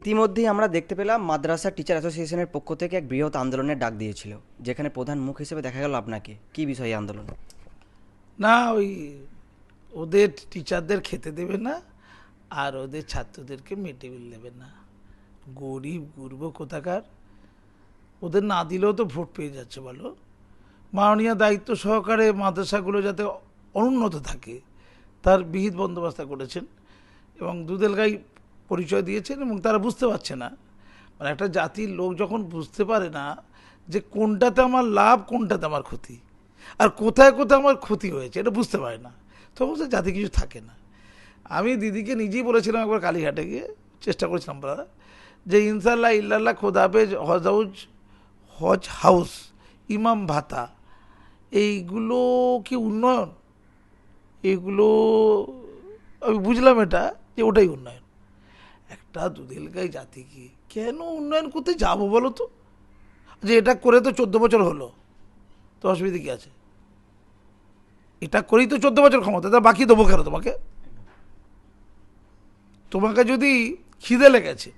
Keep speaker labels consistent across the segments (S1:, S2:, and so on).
S1: ইতিমধ্যেই আমরা দেখতে পেলাম মাদ্রাসা টিচার অ্যাসোসিয়েশনের পক্ষ থেকে এক বৃহৎ আন্দোলনের ডাক দিয়েছিল, যেখানে প্রধান মুখ হিসেবে দেখা গেল আপনাকে। কি বিষয়ে আন্দোলন?
S2: না, ওই ওদের টিচারদের খেতে দেবে না, আর ওদের ছাত্রদেরকে মিড মিল দেবে না। গরিব, গুরব কোথাকার? ওদের না দিলেও তো ভোট পেয়ে যাচ্ছে, বলো। মাননীয় দায়িত্ব সহকারে মাদ্রাসাগুলো যাতে অনুন্নত থাকে, তার বিহিত বন্দোবস্ত করেছেন। এবং দুধেল গাই পরিচয় দিয়েছেন এবং তারা বুঝতে পারছে না। মানে একটা জাতির লোক যখন বুঝতে পারে না যে কোনটাতে আমার লাভ, কোনটাতে আমার ক্ষতি আর কোথায় কোথায় আমার ক্ষতি হয়েছে, এটা বুঝতে পারে না। তখন সে জাতি কিছু থাকে না। আমি দিদিকে নিজেই বলেছিলাম একবার কালীঘাটে গিয়ে, চেষ্টা করেছিলাম বলার যে ইনশাল্লাহ ইল্লাল্লাহ খোদাবেজ হজ হাউজ হজ হাউস, ইমাম ভাতা, এইগুলো কি উন্নয়ন? এগুলো আমি বুঝলাম এটা যে ওটাই উন্নয়ন। একটা দুধেলগাই জাতি কি? কেন উন্নয়ন করতে যাব বলো তো? যে এটা করে তো চোদ্দ বছর হলো। তো অসুবিধা কি আছে? এটা করেই তো চোদ্দ বছর ক্ষমতা, তা বাকি দেবো কেন তোমাকে? তোমাকে যদি খিদে লেগেছে,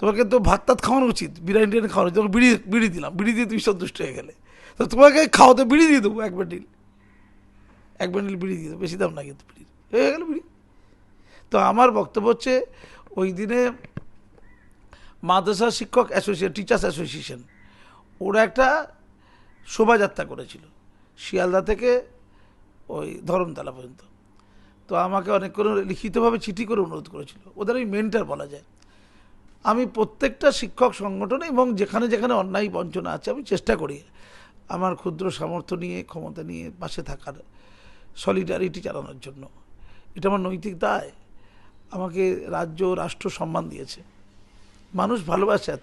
S2: তোমাকে তো ভাত তাত খাওয়ানো উচিত, বিরিয়ানি টিরিয়ানি খাওয়ানো। তোমাকে বিড়ি বিড়ি দিলাম, বিড়ি দিয়ে তুমি সন্তুষ্ট হয়ে গেলে। তো তোমাকে খাওয়াতে বিড়ি দিয়ে দেবো, এক ব্যান্ডিল এক ব্যান্ডিল বিড়ি দিয়ে দেবো, বেশি দাম না কিন্তু বিড়ি হয়ে গেল বিড়ি। তো আমার বক্তব্য হচ্ছে ওই দিনে মাদ্রাসা শিক্ষক অ্যাসোসিয়েশন টিচার্স অ্যাসোসিয়েশন ওরা একটা শোভাযাত্রা করেছিল, শিয়ালদা থেকে ওই ধরমতলা পর্যন্ত। তো আমাকে অনেক করে লিখিতভাবে চিঠি করে অনুরোধ করেছিল, ওদের ওই মেন্টার বলা যায়। আমি প্রত্যেকটা শিক্ষক সংগঠনে এবং যেখানে যেখানে অন্যায় বঞ্চনা আছে, আমি চেষ্টা করি আমার ক্ষুদ্র সামর্থ্য নিয়ে, ক্ষমতা নিয়ে পাশে থাকার সলিডারিটি চালানোর জন্য। এটা আমার নৈতিক দায় আমাকে রাজ্য, রাষ্ট্র সম্মান দিয়েছে। মানুষ ভালোবাসে এত।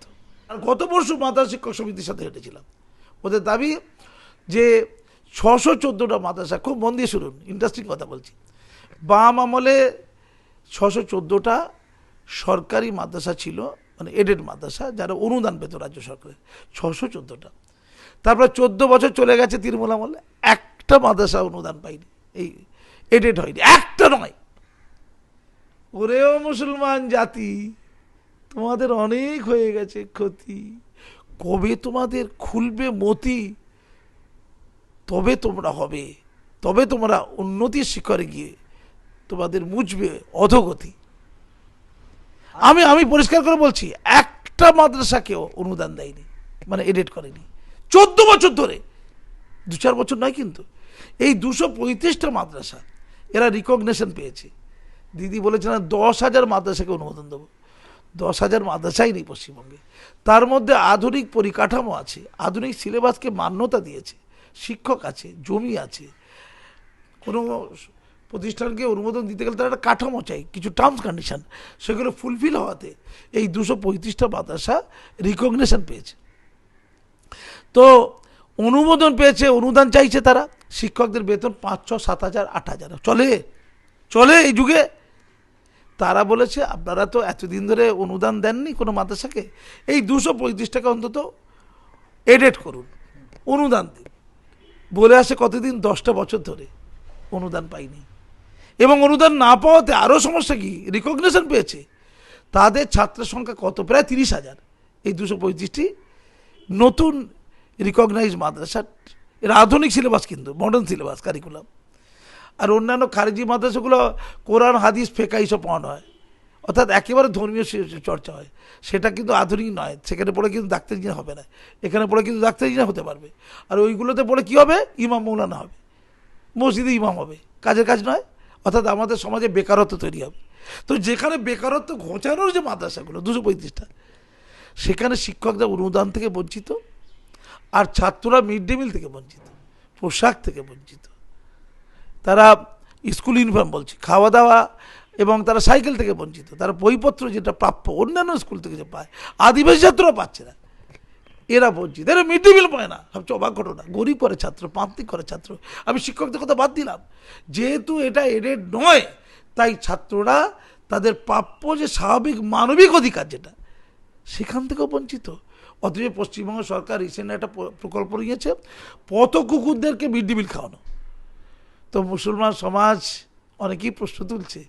S2: আর গত পরশু মাতা শিক্ষক সমিতির সাথে হেঁটেছিলাম। ওদের দাবি যে ছশো চোদ্দোটা মাদ্রাসা, খুব মন দিয়ে শুনুন ইন্টারেস্টিং কথা বলছি। বাম আমলে ছশো চোদ্দোটা সরকারি মাদ্রাসা ছিল মানে এডেড মাদ্রাসা, যারা অনুদান পেত রাজ্য সরকারের। ছশো চোদ্দোটা। তারপরে চোদ্দ বছর চলে গেছে তৃণমূল আমলে, একটা মাদ্রাসা অনুদান পাইনি। এই এডেড হয়নি। একটা নয়। ওরেও মুসলমান জাতি, তোমাদের অনেক হয়ে গেছে ক্ষতি। কবে তোমাদের খুলবে মতি, তবে তোমরা হবে, তবে তোমরা উন্নতির শিখরে গিয়ে তোমাদের মুছবে অধগতি। আমি আমি পরিষ্কার করে বলছি, একটা মাদ্রাসাকেও অনুদান দেয়নি মানে এডিট করেনি। চোদ্দ বছর ধরে, দু চার বছর নয় কিন্তু, এই দুশো পঁয়ত্রিশটা মাদ্রাসা, এরা রিকগনেশন পেয়েছে। দিদি বলেছিলেন দশ হাজার মাদ্রাসাকে অনুমোদন দেবো। দশ হাজার মাদ্রাসাই নেই পশ্চিমবঙ্গে। তার মধ্যে আধুনিক পরিকাঠামো আছে, আধুনিক সিলেবাসকে মান্যতা দিয়েছে, শিক্ষক আছে, জমি আছে। কোনো প্রতিষ্ঠানকে অনুমোদন দিতে গেলে তার একটা কাঠামো চাই, কিছু টার্মস কন্ডিশন সেগুলো ফুলফিল হওয়াতে এই দুশো পঁয়ত্রিশটা মাদ্রাসা রিকগনেশন পেয়েছে। তো অনুমোদন পেয়েছে, অনুদান চাইছে তারা, শিক্ষকদের বেতন পাঁচ, ছ, সাত হাজার, আট হাজার। চলে চলে এই যুগে। তারা বলেছে, আপনারা তো এতদিন ধরে অনুদান দেননি কোনো মাদ্রাসাকে? এই দুশো পঁয়ত্রিশ টাকা অন্তত এডেট করুন, অনুদান দিন। বলে আসে কতদিন? দশটা বছর ধরে অনুদান পাইনি। এবং অনুদান না পাওয়াতে আরও সমস্যা কি? রিকগনিশন পেয়েছে। তাদের ছাত্রের সংখ্যা কত? প্রায় তিরিশ হাজার। এই দুশো পঁয়ত্রিশটি নতুন রিকগনাইজ মাদ্রাসা এর আধুনিক সিলেবাস কিন্তু মডার্ন সিলেবাস কারিকুলাম আর অন্যান্য খারিজি মাদ্রাসাগুলো কোরআন, হাদিস ফেকা এইসব পড়ানো হয় অর্থাৎ একেবারে ধর্মীয় চর্চা হয়। সেটা কিন্তু আধুনিক নয়। সেখানে পড়ে কিন্তু ডাক্তার ইঞ্জিনিয়ার হবে না। এখানে পড়ে কিন্তু ডাক্তার ইঞ্জিনিয়ার হতে পারবে। আর ওইগুলোতে পড়ে কী হবে? ইমাম মৌলানা হবে। মসজিদে ইমাম হবে। কাজের কাজ নয়। অর্থাৎ আমাদের সমাজে বেকারত্ব তৈরি হবে। তো যেখানে বেকারত্ব ঘোচানোর যে মাদ্রাসাগুলো, দুশো পঁয়ত্রিশটা সেখানে শিক্ষকরা অনুদান থেকে বঞ্চিত, আর ছাত্ররা মিড ডে মিল থেকে বঞ্চিত, পোশাক থেকে বঞ্চিত। তারা স্কুল ইউনিফর্ম বলছি, খাওয়া দাওয়া এবং তারা সাইকেল থেকে বঞ্চিত। তারা বইপত্র যেটা প্রাপ্য, অন্যান্য স্কুল থেকে যে পায়, আদিবাসী ছাত্ররা পাচ্ছে না। এরা বঞ্চিত। এরা মিড ডে মিল পায় না। সবচেয়ে অবাক ঘটনা, গরিব করে ছাত্র, প্রান্তিক করে ছাত্র। আমি শিক্ষকদের কথা বাদ দিলাম। যেহেতু এটা এডেড নয়, তাই ছাত্ররা তাদের প্রাপ্য যে স্বাভাবিক মানবিক অধিকার যেটা, সেখান থেকেও বঞ্চিত। অথচ পশ্চিমবঙ্গ সরকার রিসেন্ট একটা প্রকল্প নিয়েছে পত কুকুরদেরকে মিড ডে মিল খাওয়ানো। তো মুসলমান সমাজ অনেকেই প্রশ্ন তুলছে।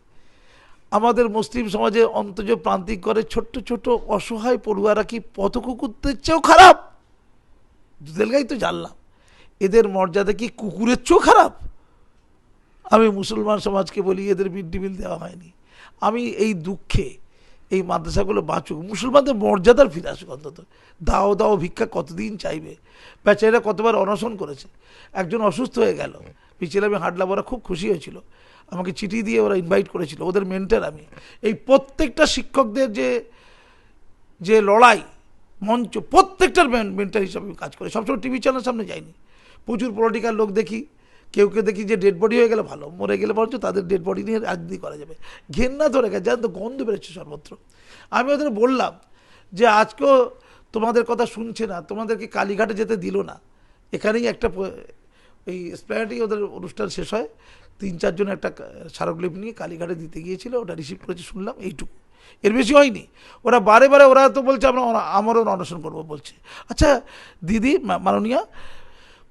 S2: আমাদের মুসলিম সমাজে অন্তজ প্রান্তিক করে ছোট্ট ছোট অসহায় পড়ুয়ারা কি পথকুকুরদের চেয়েও খারাপ? দুদেলগাই তো জানলাম। এদের মর্যাদা কি কুকুরের চেয়েও খারাপ? আমি মুসলমান সমাজকে বলি, এদের মিড ডে মিল দেওয়া হয়নি। আমি এই দুঃখে এই মাদ্রাসাগুলো বাঁচুক। মুসলমানদের মর্যাদার ফিরে আসুক অন্তত। দাও দাও, ভিক্ষা কতদিন চাইবে? বেচারা কতবার অনশন করেছে? একজন অসুস্থ হয়ে গেল। পিছিয়ে আমি হাঁটলাম, ওরা খুব খুশি হয়েছিল। আমাকে চিঠি দিয়ে ওরা ইনভাইট করেছিল, ওদের মেন্টার আমি। এই প্রত্যেকটা শিক্ষকদের যে যে লড়াই, মঞ্চ, প্রত্যেকটার মেন্টার হিসাবে কাজ করি। সবসময় টিভি চ্যানেলের সামনে যাইনি। প্রচুর পলিটিক্যাল লোক দেখি। কেউ কেউ দেখি যে ডেড বডি হয়ে গেলে ভালো, মরে গেলে বরঞ্চ তাদের ডেড বডি নিয়ে রাজনীতি করা যাবে। ঘেন্না ধরে গেছে জানেন তো গন্ধ বেরোচ্ছে সর্বত্র। আমি ওদের বললাম যে আজকেও তোমাদের কথা শুনছে না, তোমাদেরকে কালীঘাটে যেতে দিল না। এখানেই একটা এই স্প্ল্যানেটেই ওদের অনুষ্ঠান শেষ হয়। তিন চারজন একটা স্মারকলিপি নিয়ে কালীঘাটে দিতে গিয়েছিল, ওটা রিসিভ করেছে, শুনলাম, এইটুকু। এর বেশি হয়নি। ওরা বারে বারে, ওরা তো বলছে আমরা আমরও অনশন করব বলছে। আচ্ছা দিদি মাননীয়া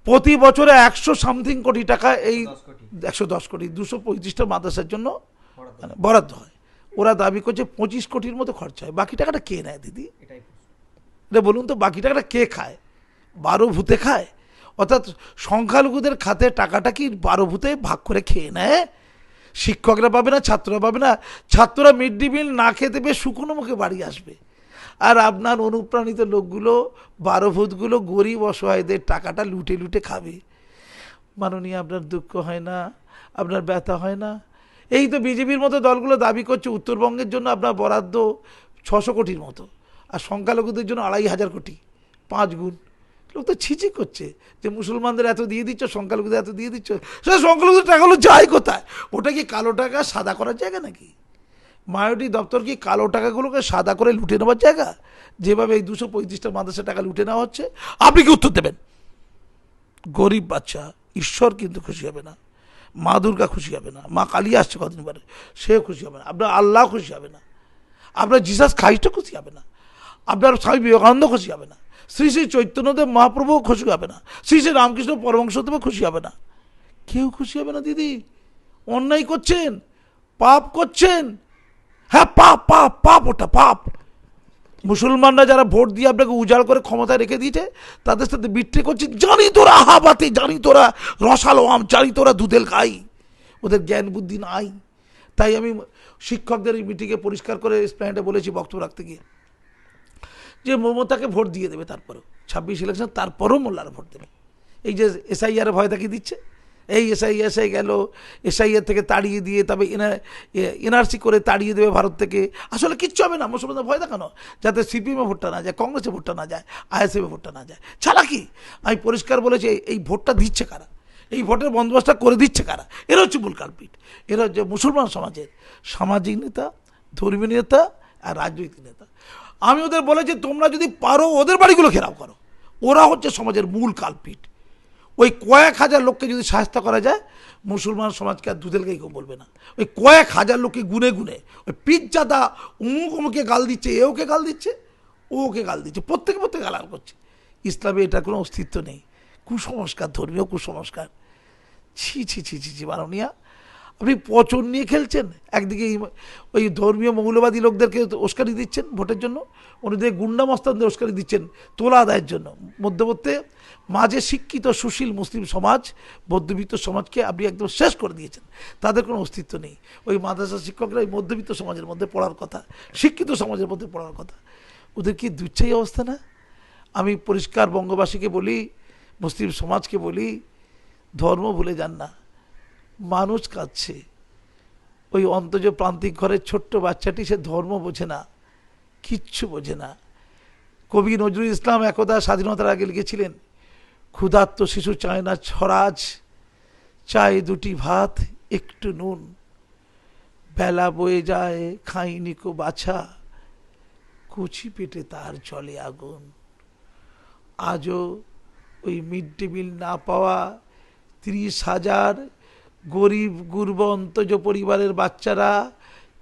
S2: প্রতি বছরে একশো সামথিং কোটি টাকা এই একশো দশ কোটি। দুশো পঁয়ত্রিশটা মাদ্রাসার জন্য বরাদ্দ হয়। ওরা দাবি করছে পঁচিশ কোটির মতো খরচা হয়। বাকি টাকাটা কে নেয় দিদি? এটা বলুন তো বাকি টাকাটা কে খায়? বারো ভূতে খায়? অর্থাৎ সংখ্যালঘুদের খাতে টাকাটা কি বারো ভূতে ভাগ করে খেয়ে নেয়? শিক্ষকরা পাবে না ছাত্ররা পাবে না? ছাত্ররা মিড ডে মিল না খেতে পেয়ে শুকনো মুখে বাড়ি আসবে। আর আপনার অনুপ্রাণিত লোকগুলো বারো ভূতগুলো গরিব অসহায়দের টাকাটা লুটে লুটে খাবে। মাননীয়, আপনার দুঃখ হয় না? আপনার ব্যথা হয় না? এই তো বিজেপির মতো দলগুলো দাবি করছে উত্তরবঙ্গের জন্য আপনার বরাদ্দ ছশো কোটির মতো, আর সংখ্যালঘুদের জন্য আড়াই হাজার কোটি, পাঁচ গুণ। লোক তো ছিচি করছে যে মুসলমানদের এত দিয়ে দিচ্ছ, সংখ্যালঘুদের এত দিয়ে দিচ্ছ। সে সংখ্যালঘুদের টাকাগুলো যায় কোথায়? ওটা কি কালো টাকা, সাদা করার জায়গা নাকি? মায়োটি দপ্তর কি কালো টাকাগুলোকে সাদা করে লুটে নেওয়ার জায়গা? যেভাবে এই দুশো পঁয়ত্রিশটা মাদ্রাসা টাকা লুটে নেওয়া হচ্ছে, আপনি কি উত্তর দেবেন? গরিব বাচ্চা, ঈশ্বর কিন্তু খুশি হবে না। মা দুর্গা খুশি হবে না। মা কালী আসছে কদিন পরে সে খুশি হবে না। আপনার আল্লাহ খুশি হবে না। আপনার জিসাস খ্রাইস্টও খুশি হবে না। আপনার স্বামী বিবেকানন্দ খুশি হবে না। শ্রী শ্রী চৈতন্যদেব মহাপ্রভুও খুশি হবে না। শ্রী শ্রী রামকৃষ্ণ পরমংশদেবও খুশি হবে না। কেউ খুশি হবে না, দিদি। অন্যায় করছেন, পাপ করছেন হ্যাঁ পাপ পাপ পাপ ওটা, পাপ। মুসলমানরা যারা ভোট দিয়ে আপনাকে উজাড় করে ক্ষমতায় রেখে দিয়েছে, তাদের সাথে বিট্রে করছে, জানি তোরা আহাবাতে, জানি তোরা রসালো আম, জানি তোরা দুধেল খাই। ওদের জ্ঞান বুদ্ধি নাই। তাই আমি শিক্ষকদের এই মিটিংয়ে পরিষ্কার করে স্প্ল্যান্ডে বলেছি বক্তব্য রাখতে গিয়ে। যে মমতাকে ভোট দিয়ে দেবে তারপরেও, ছাব্বিশ ইলেকশন তারপরেও মোল্লারা ভোট দেবে। এই যে এসআইআর ভয় তাকে দিচ্ছে। এই এসআই এসআই গেল এসআইআর থেকে তাড়িয়ে দিয়ে তবে এনআরসি করে তাড়িয়ে দেবে ভারত থেকে। আসলে কিচ্ছু হবে না, মুসলমানদের ভয় দেখানো। যাতে সিপিএমে ভোটটা না যায়, কংগ্রেসে ভোটটা না যায়, আইএসএফে ভোটটা না যায়। ছাড়া কি? আমি পরিষ্কার বলেছি, এই- এই ভোটটা দিচ্ছে কারা? এই ভোটের বন্দোবস্তটা করে দিচ্ছে কারা? এরা হচ্ছে মূল কালপিট এরা হচ্ছে মুসলমান সমাজের সামাজিক নেতা, ধর্মীয় নেতা আর রাজনৈতিক নেতা। আমি ওদের বলেছি, তোমরা যদি পারো, ওদের বাড়িগুলো ঘেরাও করো। ওরা হচ্ছে সমাজের মূল কালপিট ওই কয়েক হাজার লোককে যদি সাহায্য করা যায়, মুসলমান সমাজকে আর দুধেল গাই কেউ বলবে না। ওই কয়েক হাজার লোককে গুনে গুনে, ওই পিজ্জাদা উমুক উমুকে গাল দিচ্ছে, এ ওকে গাল দিচ্ছে, ও ওকে গাল দিচ্ছে, প্রত্যেকে প্রত্যেকে গালাল করছে। ইসলামে এটা কোনো অস্তিত্ব নেই। কুসংস্কার, ধর্মীয় কুসংস্কার। ছি ছি ছি ছি ছি, মাননীয়া। আপনি পচন নিয়ে খেলছেন? একদিকে ওই ধর্মীয় মৌলবাদী লোকদেরকে উস্কানি দিচ্ছেন ভোটের জন্য, অন্যদিকে গুন্ডা মস্তানদের উস্কানি দিচ্ছেন তোলা আদায়ের জন্য। মধ্যবর্তে মাঝে শিক্ষিত সুশীল মুসলিম সমাজ, মধ্যবিত্ত সমাজকে আপনি একদম শেষ করে দিয়েছেন। তাদের কোনো অস্তিত্ব নেই। ওই মাদ্রাসা শিক্ষকরা ওই মধ্যবিত্ত সমাজের মধ্যে পড়ার কথা, শিক্ষিত সমাজের মধ্যে পড়ার কথা। ওদের কি দুচ্ছাই অবস্থা না? আমি পরিষ্কার বঙ্গবাসীকে বলি, মুসলিম সমাজকে বলি, ধর্ম ভুলে যান না। মানুষ কাঁদছে। ওই অন্তজ প্রান্তিক ঘরের ছোট্ট বাচ্চাটি সে ধর্ম বোঝে না, কিচ্ছু বোঝে না। কবি নজরুল ইসলাম একদা স্বাধীনতার আগে লিখেছিলেন, ক্ষুধার্ত শিশু চায় না ছড়াজ চায় দুটি ভাত, একটু নুন। বেলা বয়ে যায়, খাইনি কো বাছা, কুচি পেটে তার জলে আগুন। আজও ওই মিড ডে মিল না পাওয়া তিরিশ হাজার গরিব গুরব অন্তজ পরিবারের বাচ্চারা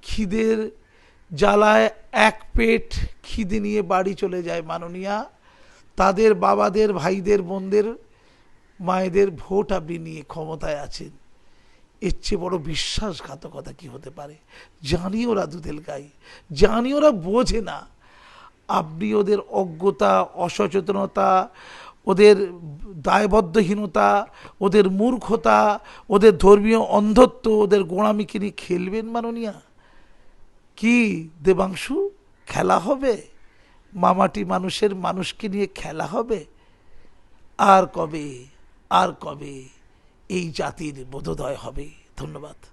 S2: খিদের জ্বালায় এক পেট খিদে নিয়ে বাড়ি চলে যায় মাননীয়া, তাদের বাবাদের, ভাইদের, বোনদের, মায়েদের ভোট আপনি নিয়ে ক্ষমতায় আছেন। এর চেয়ে বড় বিশ্বাসঘাতকতা কি হতে পারে? জানি ওরা দুধেল গাই জানি ওরা বোঝে না। আপনি ওদের অজ্ঞতা, অসচেতনতা ওদের দায়বদ্ধহীনতা, ওদের মূর্খতা, ওদের ধর্মীয় অন্ধত্ব, ওদের গোড়ামিকে নিয়ে খেলবেন মাননীয়া? কি দেবাংশু, খেলা হবে? মামাটি মানুষের মানুষকে নিয়ে খেলা হবে? আর কবে আর কবে এই জাতির বোধোদয় হবে? ধন্যবাদ।